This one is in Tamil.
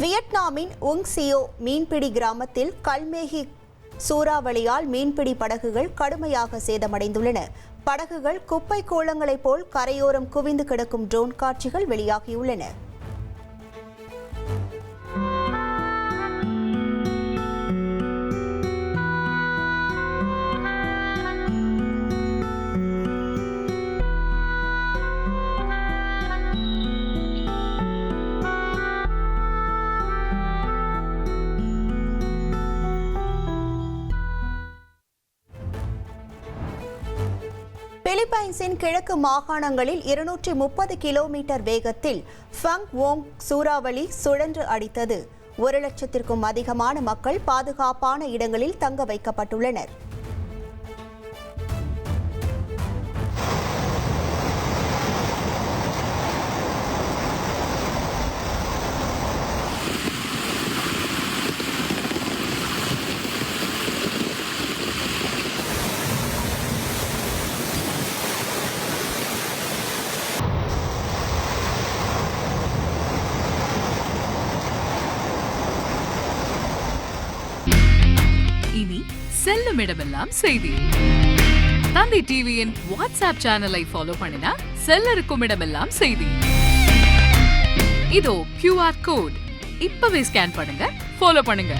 வியட்நாமின் உங் சியோ மீன்பிடி கிராமத்தில் கல்மேகி சூறாவளியால் மீன்பிடி படகுகள் கடுமையாக சேதமடைந்துள்ளன. படகுகள் குப்பை கோலங்களைப் போல் கரையோரம் குவிந்து கிடக்கும் ட்ரோன் காட்சிகள் வெளியாகியுள்ளன. பிலிப்பைன்ஸின் கிழக்கு மாகாணங்களில் இருநூற்றி முப்பது கிலோமீட்டர் வேகத்தில் ஃபங் வோங் சூறாவளி சுழன்று அடித்தது. ஒரு லட்சத்திற்கும் அதிகமான மக்கள் பாதுகாப்பான இடங்களில் தங்க வைக்கப்பட்டுள்ளனர். இனி செல்லும் இடமெல்லாம் செய்தி. தந்தி டிவியின் வாட்ஸ்அப் சேனலை ஃபாலோ பண்ணினா செல்ல இருக்கும் இடமெல்லாம் செய்தி. இதோ கியூஆர் கோட் இப்பவே ஸ்கேன் பண்ணுங்க ஃபாலோ பண்ணுங்க.